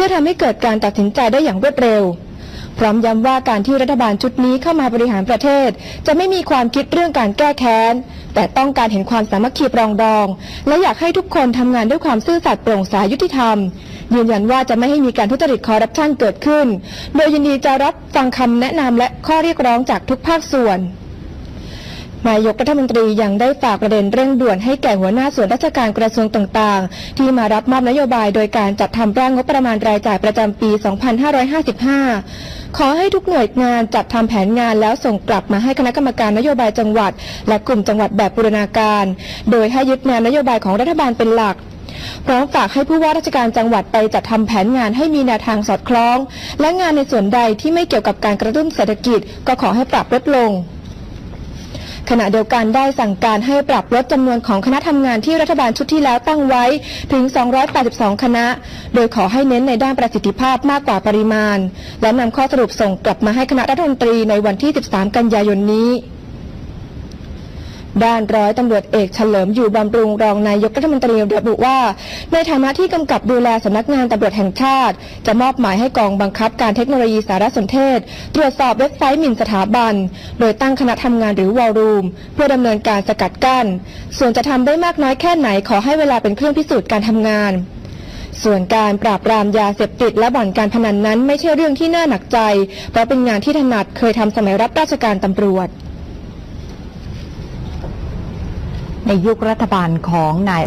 พื่อทำให้เกิดการตัดสินใจได้อย่างรวดเร็ว พร้อมย้ำว่าการที่รัฐบาลชุดนี้เข้ามาบริหารประเทศ จะไม่มีความคิดเรื่องการแก้แค้น แต่ต้องการเห็นความสามัคคีปรองดอง และอยากให้ทุกคนทำงานด้วยความซื่อสัตย์โปร่งใสยุติธรรม ยืนยันว่าจะไม่ให้มีการทุจริตคอร์รัปชันเกิดขึ้น โดยยินดีจะรับฟังคำแนะนำและข้อเรียกร้องจากทุกภาคส่วน นายกรัฐมนตรียังได้ฝากประเด็นเร่งด่วนให้แก่หัวหน้าส่วนราชการกระทรวงต่างๆ ที่มารับมอบนโยบายโดยการจัดทำร่างงบประมาณรายจ่ายประจำปี 2555 ขอให้ทุกหน่วยงานจัดทำแผนงานแล้วส่งกลับมาให้คณะกรรมการนโยบายจังหวัด และกลุ่มจังหวัดแบบบูรณาการ โดยให้ยึดแนวนโยบายของรัฐบาลเป็นหลักพร้อมฝากให้ผู้ว่าราชการจังหวัดไปจัดทำแผนงานให้มีแนวทางสอดคล้อง และงานในส่วนใดที่ไม่เกี่ยวกับการกระตุ้นเศรษฐกิจก็ขอให้ปรับลดลง ขณะเดียวกันได้สั่งการให้ปรับลดจำนวนของคณะทำงานที่รัฐบาลชุดที่แล้วตั้งไว้ถึง 282 คณะ โดยขอให้เน้นในด้านประสิทธิภาพมากกว่าปริมาณ และนำข้อสรุปส่งกลับมาให้คณะรัฐมนตรีในวันที่ 13 กันยายนนี้ ด้านร้อยตำรวจเอกเฉลิมอยู่บำรุงรองนายกรัฐมนตรีระบุว่า ในฐานะที่กำกับดูแลสำนักงานตำรวจแห่งชาติ จะมอบหมายให้กองบังคับการเทคโนโลยีสารสนเทศ ตรวจสอบเว็บไซต์หมิ่นสถาบัน โดยตั้งคณะทำงานหรือวอลลุ่มเพื่อดำเนินการสกัดกั้น ส่วนจะทำได้มากน้อยแค่ไหนขอให้เวลาเป็นเครื่องพิสูจน์การทำงานส่วนการปราบปรามยาเสพติดและบ่อนการพนันนั้นไม่ใช่เรื่องที่น่าหนักใจ เพราะเป็นงานที่ถนัดเคยทำสมัยรับราชการตำรวจ ในยุครัฐบาลของนาย